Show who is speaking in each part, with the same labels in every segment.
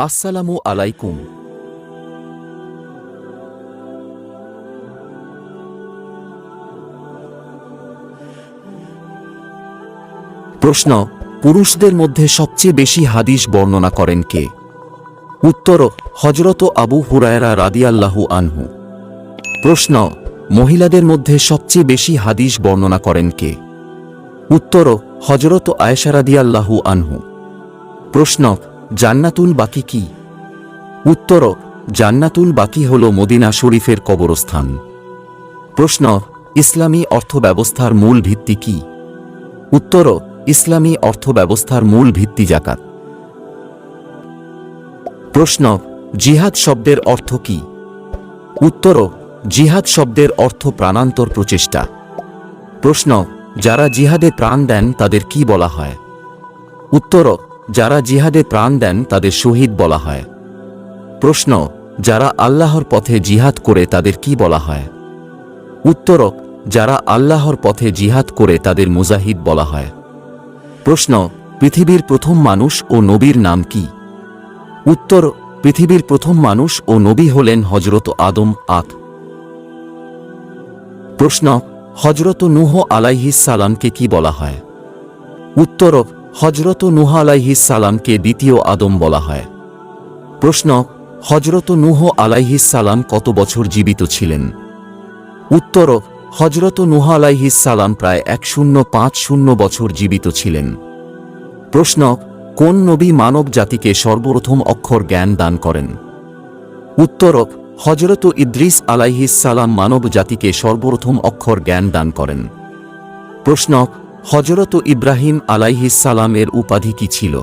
Speaker 1: আসসালামু আলাইকুম। প্রশ্ন, পুরুষদের মধ্যে সবচেয়ে বেশি হাদিস বর্ণনা করেন কে? উত্তর হজরত আবু হুরায়রা রাদিয়াল্লাহু আনহু। প্রশ্ন, মহিলাদের মধ্যে সবচেয়ে বেশি হাদিস বর্ণনা করেন কে? উত্তর হজরত আয়েশা রাদিয়াল্লাহু আনহু। প্রশ্ন জান্নাতুল বাকি কি? উত্তর, জান্নাতুল বাকি হল মদিনা শরীফের কবরস্থান। প্রশ্ন, ইসলামী অর্থব্যবস্থার মূল ভিত্তি কি? উত্তর, ইসলামী অর্থব্যবস্থার মূল ভিত্তি জাকাত প্রশ্ন, জিহাদ শব্দের অর্থ কি? উত্তর, জিহাদ শব্দের অর্থ প্রাণান্তর প্রচেষ্টা। প্রশ্ন, যারা জিহাদে প্রাণ দেন তাদের কি বলা হয়? উত্তর যারা জিহাদে প্রাণ দেন, তাদের শহীদ বলা হয়। প্রশ্ন, যারা আল্লাহর পথে জিহাদ করে, তাদের কি বলা হয়? উত্তর, যারা আল্লাহর পথে জিহাদ করে, তাদের মুজাহিদ বলা হয়। প্রশ্ন, পৃথিবীর প্রথম মানুষ ও নবীর নাম কি? উত্তর, পৃথিবীর প্রথম মানুষ ও নবী হলেন হজরত আদম আক প্রশ্ন হজরত নুহ আলাইহিস সালামকে কি বলা হয়? উত্তর হজরত নুহ আলাইহিস সালামকে দ্বিতীয় আদম বলা হয়। প্রশ্ন হজরত নুহ আলাইহিস সালাম কত বছর জীবিত ছিলেন? উত্তর হজরত নুহ আলাইহিস সালাম প্রায় এক শূন্য পাঁচ শূন্য বছর জীবিত ছিলেন। প্রশ্ন, কোন নবী মানব জাতিকে সর্বপ্রথম অক্ষর জ্ঞান দান করেন? উত্তর হজরত ইদ্রিস আলাইহিস সালাম মানব জাতিকে সর্বপ্রথম অক্ষর জ্ঞান দান করেন। প্রশ্ন হজরত ইব্রাহিম আলাইহিস সালাম এর উপাধি কি ছিল?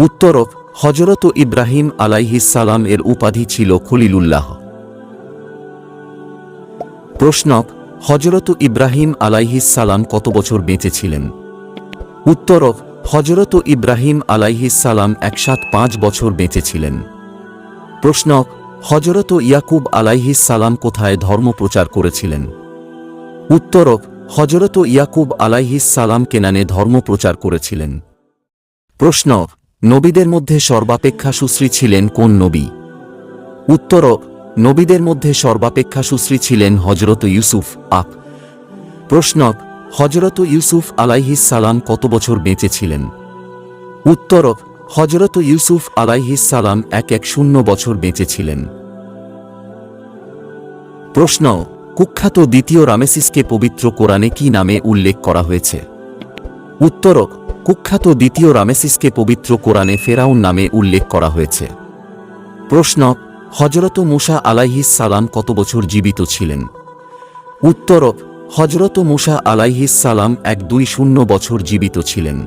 Speaker 1: উত্তর হজরত ইব্রাহিম আলাইহিস সালাম এর উপাধি ছিল খলিলুল্লাহ। প্রশ্ন হজরত ইব্রাহিম আলাইহিস সালাম কত বছর বেঁচে ছিলেন? উত্তর হজরত ইব্রাহিম আলাইহিস সালাম একসাথ পাঁচ বছর বেঁচে ছিলেন। প্রশ্ন হজরত ইয়াকুব আলাইহিস সালাম কোথায় ধর্ম প্রচার করেছিলেন? উত্তর হজরত ইয়াকুব আলাইহিস সালাম কেনানে ধর্ম প্রচার করেছিলেন। প্রশ্ন, নবীদের মধ্যে সর্বাপেক্ষা সুশ্রী ছিলেন কোন নবী? উত্তর, নবীদের মধ্যে সর্বাপেক্ষা সুশ্রী ছিলেন হজরত ইউসুফ। আপ, প্রশ্ন হজরত ইউসুফ আলাইহিস সালাম কত বছর বেঁচে ছিলেন? উত্তর হজরত ইউসুফ আলাইহিস সালাম এক এক শূন্য বছর বেঁচে ছিলেন। প্রশ্ন কুখ্যাত দ্বিতীয় রামেসিসকে পবিত্র কোরআনে কি নামে উল্লেখ করা হয়েছে? উত্তর, কুখ্যাত দ্বিতীয় রামেসিসকে পবিত্র কোরআনে ফেরাউন নামে উল্লেখ করা হয়েছে। প্রশ্ন হজরত মুসা আলাইহিস সালাম কত বছর জীবিত ছিলেন? উত্তর হজরত মুসা আলাইহিস সালাম এক দুই শূন্য বছর জীবিত ছিলেন।